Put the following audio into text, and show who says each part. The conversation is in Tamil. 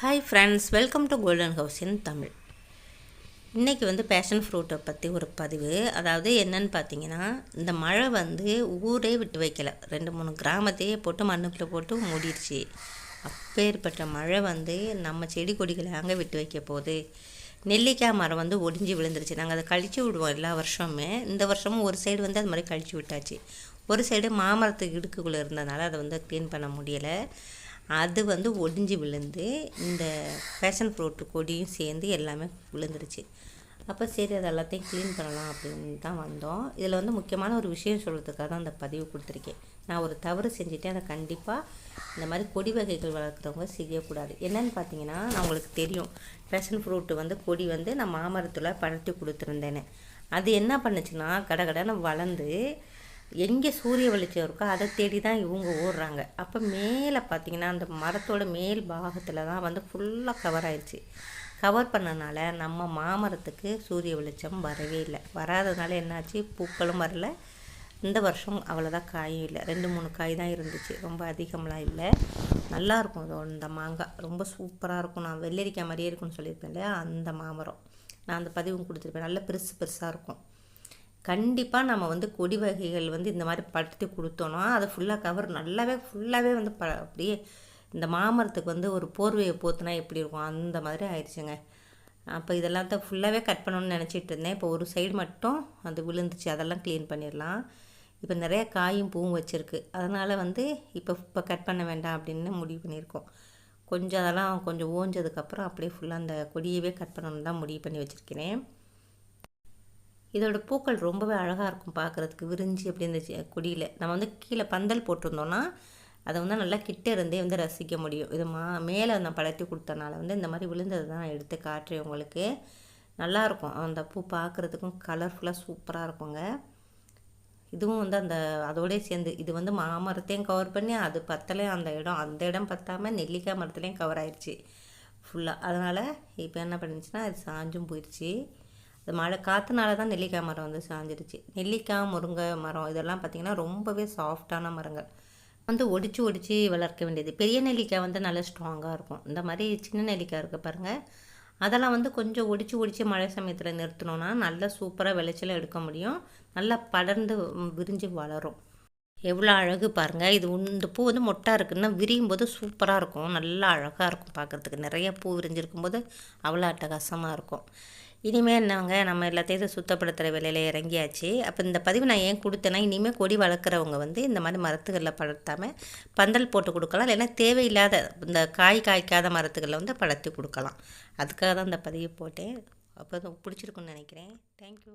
Speaker 1: Hi friends welcome to Golden House in Tamil இன்றைக்கி வந்து பேஷன் ஃப்ரூட்டை பற்றி ஒரு பதிவு. அதாவது என்னன்னு பார்த்தீங்கன்னா இந்த மழை வந்து ஊரே விட்டு வைக்கல. ரெண்டு மூணு கிராமத்தையே போட்டு மண்ணுக்குள்ளே போட்டு மூடிடுச்சு. அப்பேற்பட்ட மழை வந்து நம்ம செடி கொடிகளை அங்கே விட்டு வைக்க போகுது? நெல்லிக்காய் மரம் வந்து ஒடிஞ்சு விழுந்துருச்சு. நாங்கள் அதை கழிச்சு விடுவோம் எல்லா வருஷமுமே. இந்த வருஷமும் ஒரு சைடு வந்து அது மாதிரி கழிச்சு விட்டாச்சு. ஒரு சைடு மாமரத்துக்கு இடுக்குள்ளே இருந்ததுனால அதை வந்து க்ளீன் பண்ண முடியலை. அது வந்து ஒடிஞ்சு விழுந்து இந்த பேஷன் ஃப்ரூட்டு கொடியும் சேர்ந்து எல்லாமே விழுந்துருச்சு. அப்போ சரி அது எல்லாத்தையும் க்ளீன் பண்ணலாம் அப்படின்னு தான் வந்தோம். இதில் வந்து முக்கியமான ஒரு விஷயம் சொல்கிறதுக்காக தான் அந்த பதிவு கொடுத்துருக்கேன். நான் ஒரு தவறு செஞ்சுட்டேன் அதை கண்டிப்பாக இந்த மாதிரி கொடி வகைகள் வளர்க்குறவங்க செய்யக்கூடாது. என்னென்னு பார்த்தீங்கன்னா நான் உங்களுக்கு தெரியும் பேஷன் ஃப்ரூட்டு வந்து கொடி வந்து நான் மாமரத்தில் பழட்டி கொடுத்துருந்தேன்னு அது என்ன பண்ணுச்சுன்னா கடகடன்னு வளர்ந்து எங்கே சூரிய வெளிச்சம் இருக்கோ அதை தேடி தான் இவங்க ஓடுறாங்க. அப்போ மேலே பார்த்தீங்கன்னா அந்த மரத்தோட மேல் பாகத்தில் தான் வந்து ஃபுல்லாக கவர் ஆயிடுச்சு கவர் பண்ணனால நம்ம மாமரத்துக்கு சூரிய வெளிச்சம் வரவே இல்லை. வராததுனால என்னாச்சு? பூக்களும் வரல. இந்த வருஷம் அவ்வளோதான் காயும் இல்லை. ரெண்டு மூணு காய் தான் இருந்துச்சு. ரொம்ப அதிகம்லாம் இல்லை. நல்லாயிருக்கும் அது இந்த மாங்காய். ரொம்ப சூப்பராக இருக்கும். நான் வெள்ளரிக்காய் மாதிரியே இருக்கும்னு சொல்லியிருப்பேன் இல்லையா? அந்த மாமரம். நான் அந்த பதிவும் கொடுத்துருப்பேன். நல்ல பெருசு பெருசாக இருக்கும். கண்டிப்பாக நம்ம வந்து கொடி வகைகள் வந்து இந்த மாதிரி படுத்தி கொடுத்தோன்னா அதை ஃபுல்லாக கவர் நல்லாவே ஃபுல்லாகவே வந்து ப அப்படியே இந்த மாமரத்துக்கு வந்து ஒரு போர்வையை போத்துனா எப்படி இருக்கும்? அந்த மாதிரி ஆயிடுச்சுங்க. அப்போ இதெல்லாம் தான் ஃபுல்லாகவே கட் பண்ணணும்னு நினச்சிட்டு இருந்தேன். இப்போ ஒரு சைடு மட்டும் அது விழுந்துச்சு. அதெல்லாம் க்ளீன் பண்ணிடலாம். இப்போ நிறைய காயும் பூவும் வச்சுருக்கு. அதனால் வந்து இப்போ இப்போ கட் பண்ண வேண்டாம் அப்படின்னு முடிவு பண்ணியிருக்கோம். கொஞ்சம் அதெல்லாம் கொஞ்சம் ஓஞ்சதுக்கப்புறம் அப்படியே ஃபுல்லாக அந்த கொடியவே கட் பண்ணணுன்னு தான் முடிவு பண்ணி வச்சுருக்கிறேன். இதோட பூக்கள் ரொம்பவே அழகாக இருக்கும் பார்க்குறதுக்கு விரிஞ்சு அப்படி இந்த கொடியில். நம்ம வந்து கீழே பந்தல் போட்டிருந்தோன்னா அதை வந்து நல்லா கிட்டே இருந்தே வந்து ரசிக்க முடியும். இது மா மேலே நான் பழட்டி கொடுத்தனால வந்து இந்த மாதிரி விழுந்தது தான் எடுத்து காட்டுறேன் உங்களுக்கு. நல்லாயிருக்கும் அந்த பூ பார்க்குறதுக்கும் கலர்ஃபுல்லாக சூப்பராக இருக்குங்க. இதுவும் வந்து அந்த அதோடய சேர்ந்து இது வந்து மாமரத்தையும் கவர் பண்ணி அது பத்தலையும் அந்த இடம் அந்த இடம் பற்றாமல் நெல்லிக்காய் மரத்துலேயும் கவர் ஆயிடுச்சு ஃபுல்லாக அதனால் இப்போ என்ன பண்ணிச்சுன்னா அது சாஞ்சும் போயிடுச்சு இந்த மழை காற்றுனால தான் நெல்லிக்காய் மரம் வந்து சாஞ்சிடுச்சு நெல்லிக்காய் முருங்கை மரம் இதெல்லாம் பார்த்திங்கன்னா ரொம்பவே சாஃப்டான மரங்கள். வந்து ஒடிச்சு ஒடிச்சு வளர்க்க வேண்டியது. பெரிய நெல்லிக்காய் வந்து நல்லா ஸ்ட்ராங்காக இருக்கும். இந்த மாதிரி சின்ன நெல்லிக்காய் இருக்குது பாருங்கள் அதெல்லாம் வந்து கொஞ்சம் ஒடிச்சு ஒடிச்சு மழை சமயத்தில் நிறுத்தினோன்னா நல்லா சூப்பராக விளைச்சல் எடுக்க முடியும். நல்லா படர்ந்து விரிஞ்சு வளரும். எவ்வளோ அழகு பாருங்கள் இது இந்த பூ வந்து மொட்டாக இருக்குன்னா விரியும் போது சூப்பராக இருக்கும். நல்லா அழகாக இருக்கும் பார்க்குறதுக்கு நிறைய பூ விரிஞ்சிருக்கும் போது அவ்வளோ அட்டகாசமாக இருக்கும். இனிமேல் என்னவங்க நம்ம எல்லாத்தையும் சுத்தப்படுத்துகிற வேலையில் இறங்கியாச்சு. அப்போ இந்த பதிவு நான் ஏன் கொடுத்தேன்னா இனிமேல் கொடி வளர்க்குறவங்க வந்து இந்த மாதிரி மரத்துகளில் படுத்தாமல் பந்தல் போட்டு கொடுக்கலாம். இல்லைன்னா தேவையில்லாத இந்த காய் காய்க்காத மரத்துகளில் வந்து பழத்தி கொடுக்கலாம். அதுக்காக தான் இந்த பதிவு போட்டேன். அப்போ பிடிச்சிருக்குன்னு நினைக்கிறேன். தேங்க்யூ